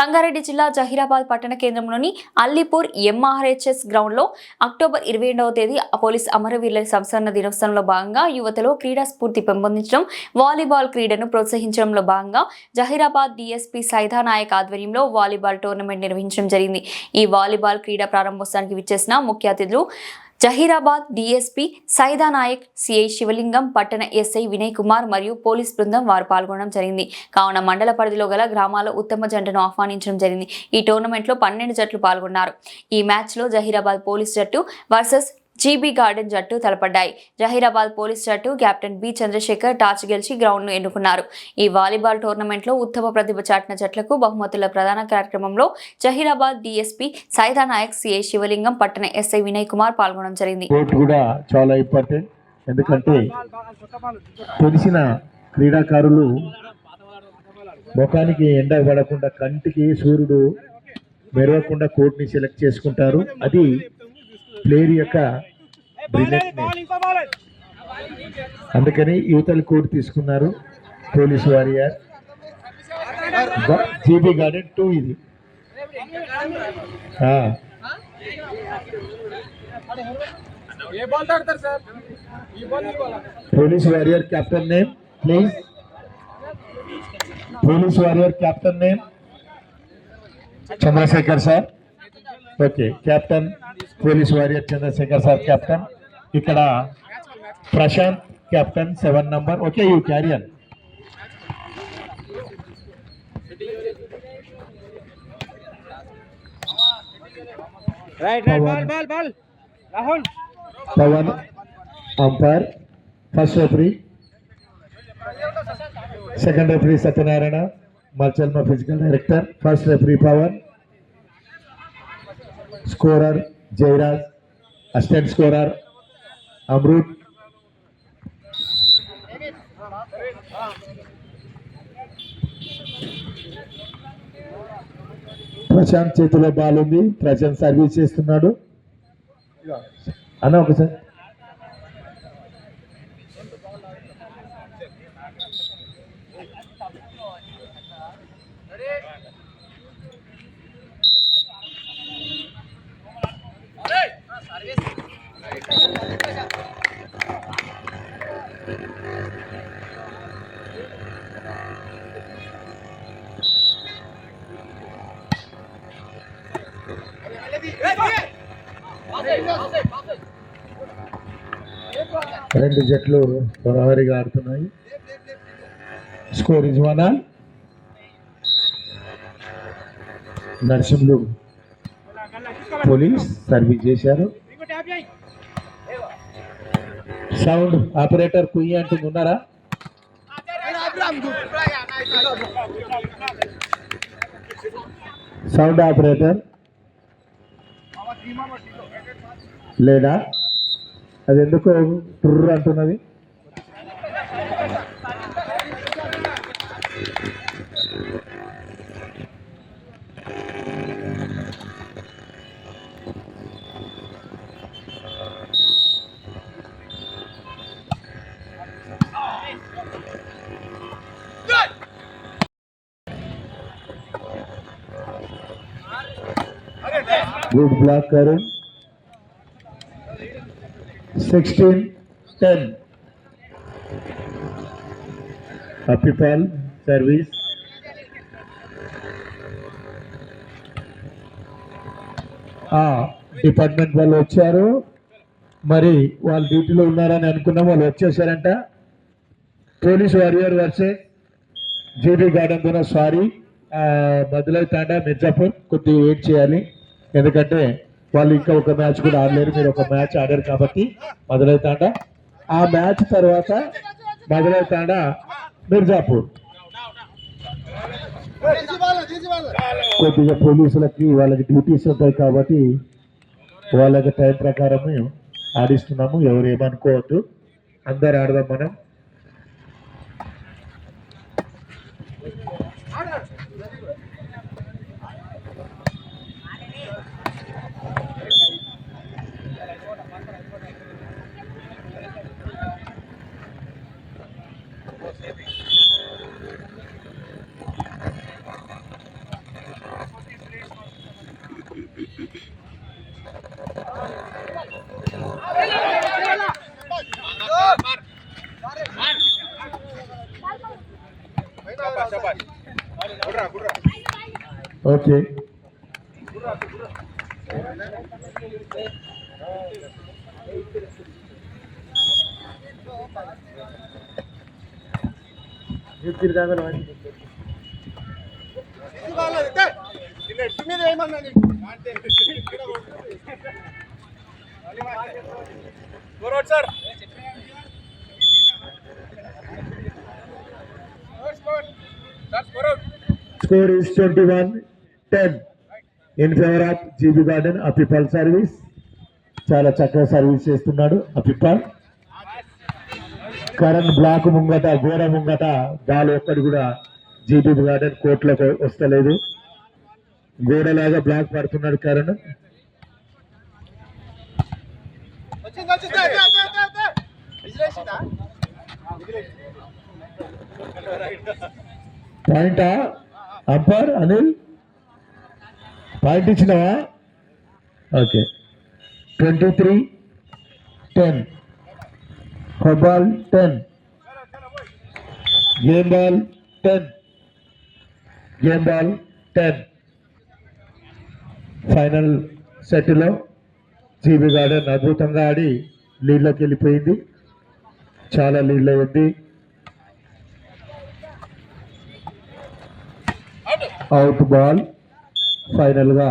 సంగారెడ్డి జిల్లా జహీరాబాద్ పట్టణ కేంద్రంలోని అల్లీపూర్ ఎంఆర్హెచ్ఎస్ గ్రౌండ్లో అక్టోబర్ ఇరవై రెండవ తేదీ పోలీస్ అమరవీరుల సంస్కరణ దినోత్సవంలో భాగంగా యువతలో క్రీడా స్ఫూర్తి పెంపొందించడం వాలీబాల్ క్రీడను ప్రోత్సహించడంలో భాగంగా జహీరాబాద్ డిఎస్పీ సైదా నాయక్ ఆధ్వర్యంలో వాలీబాల్ టోర్నమెంట్ నిర్వహించడం జరిగింది. ఈ వాలీబాల్ క్రీడా ప్రారంభోత్సవానికి విచ్చేసిన ముఖ్య అతిథులు జహీరాబాద్ డీఎస్పీ సైదా నాయక్ సిఐ శివలింగం పట్టణ ఎస్ఐ వినయ్ కుమార్ మరియు పోలీస్ బృందం వారు పాల్గొనడం జరిగింది. కావున మండల పరిధిలో గల గ్రామాల ఉత్తమ జంటను ఆహ్వానించడం జరిగింది. ఈ టోర్నమెంట్లో పన్నెండు జట్లు పాల్గొన్నారు. ఈ మ్యాచ్లో జహీరాబాద్ పోలీస్ జట్టు వర్సెస్ జీబీ గార్డెన్ జట్టు తలపడ్డాయి. జహీరాబాద్ పోలీస్ జట్టు కెప్టెన్ బి చంద్రశేఖర్ టాచ్ గెలిచి గ్రౌండ్ను ఎన్నుకున్నారు. ఈ వాలీబాల్ టోర్నమెంట్లో ఉత్తమ ప్రతిభ చాటిన జట్లకు బహుమతుల ప్రధాన కార్యక్రమంలో జహీరాబాద్ డిఎస్పీ సైదా నాయక్ సిఏ శివలింగం పట్టణ ఎస్ఐ వినయ్ కుమార్ పాల్గొనడం జరిగింది. కూడా చాలా ఇంపార్టెంట్. ఎందుకంటే తెలిసిన క్రీడాకారులు ముఖానికి ఎండ పడకుండా కంటికి సూర్యుడు మెరవకుండా కోర్టుని సెలెక్ట్ చేసుకుంటారు. అది ప్లేయర్ యొక్క. అందుకని యువతలు కోర్టు తీసుకున్నారు. Police warrior. GB garden two ఇది. Police warrior captain name please. Police warrior captain name Chandrasekhar sir. Okay captain police warrior Chandrasekhar sir captain. ఇక్కడ Prashanth captain seven number. Okay you carry on right right ball ball ball Rahul Pavan umpire. First referee second referee Satyanarayana. మల్చల్మ physical director first referee Pavan. Scorer Jayaraj assistant scorer Amrit. Prashanth చేతిలో ball ఉంది. Prashanth service చేస్తున్నాడు. అన్న ఒకసారి. రెండు జట్లు హోరాహోరీగా ఆడుతున్నాయి. Score is Narsimhudu police service చేశారు. Sound operator కుయ్యి అంటుంది ఉన్నారా? సౌండ్ ఆపరేటర్ లేదా? అది ఎందుకు ట్రూర్ అంటున్నది? Good block Karun sixteen ten అప్పిపాల్ service department వాళ్ళు వచ్చారు. మరి వాళ్ళు డ్యూటీలో ఉన్నారని అనుకున్నాం వాళ్ళు వచ్చేసారంట. Police warrior versus GB garden కూడా సారీ బదులై తాండా మిర్జాపూర్ కొద్దిగా వెయిట్ చేయాలి. ఎందుకంటే వాళ్ళు ఇంకా ఒక మ్యాచ్ కూడా ఆడలేరు. మీరు ఒక మ్యాచ్ ఆడారు కాబట్టి మొదలవుతాండ? ఆ మ్యాచ్ తర్వాత మొదలై మిర్జాపూర్. కొద్దిగా పోలీసులకి వాళ్ళకి డ్యూటీస్ ఉంటాయి కాబట్టి వాళ్ళకి టైం ప్రకారం ఆడిస్తున్నాము. ఎవరు ఏమనుకోవద్దు. అందరు ఆడదాం మనం. ఓకే నెట్ మీద ఏమన్నా sir score is twenty one ten in favour of GB garden అపిపాల్ service చాలా చక్కగా సర్వీస్ చేస్తున్నాడు అపిపాల్ కరణ్ బ్లాక్ ముంగట గోడ ముంగట బాల్ ఒక్కటి కూడా జీబీ గార్డెన్ కోర్టులోకి వస్తలేదు. గోడలాగా బ్లాక్ పడుతున్నాడు కరణ్ పాయింటా అంపర్ అనిల్ పాయింట్ ఇచ్చినావా okay. Twenty three ten. Ball ten. Game ball ten. Game ball ten. Final సెట్లో జీబీ గార్డెన్ అద్భుతంగా ఆడి లీడ్లోకి వెళ్ళిపోయింది. చాలా లీడ్లో ఉంది అవుట్ బాల్. ఫైనల్గా